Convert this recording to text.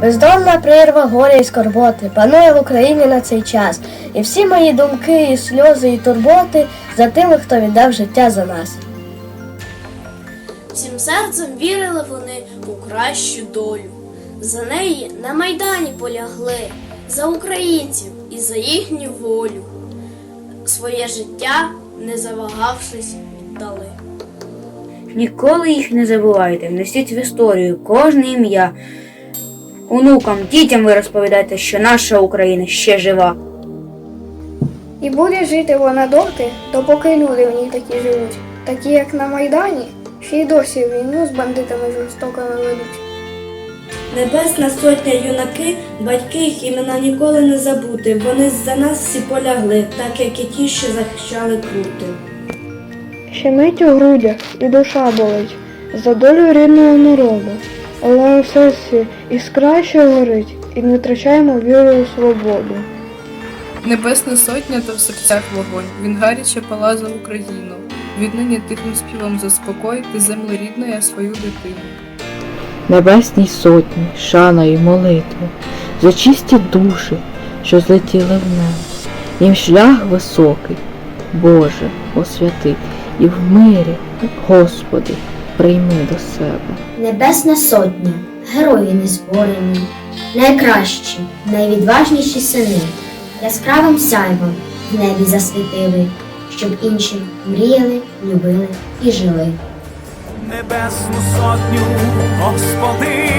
Бездонна прірва горя і скорботи панує в Україні на цей час, і всі мої думки, і сльози, і турботи за тими, хто віддав життя за нас. Всім серцем вірили вони у кращу долю. За неї на майдані полягли, за українців і за їхню волю. Своє життя, не завагавшись, віддали. Ніколи їх не забувайте, внесіть в історію кожне ім'я. Онукам, дітям ви розповідайте, що наша Україна ще жива. І буде жити вона доти, допоки люди в ній такі живуть, такі як на Майдані, ще й досі війну з бандитами жорстокими ведуть. Небесна сотня юнаки, батьки їх імена ніколи не забути. Вони за нас всі полягли, так як і ті, що захищали крути. Щемить у грудях і душа болить за долю рідного народу, але у серці іскра ще горить, і не втрачаємо віру у свободу. Небесна сотня та в серцях вогонь. Він гаряче пала за Україну. Віднині тихим співом заспокоїти землю рідної свою дитину. Небесній сотні, шана і молитви, за чисті душі, що злетіли в небо. Їм шлях високий, Боже, освяти, і в мирі, Господи, прийми до себе. Небесна сотня, герої незборені, найкращі, найвідважніші сини, яскравим сяйвом в небі засвітили, щоб інші мріяли, любили і жили. Небесну сотню Господь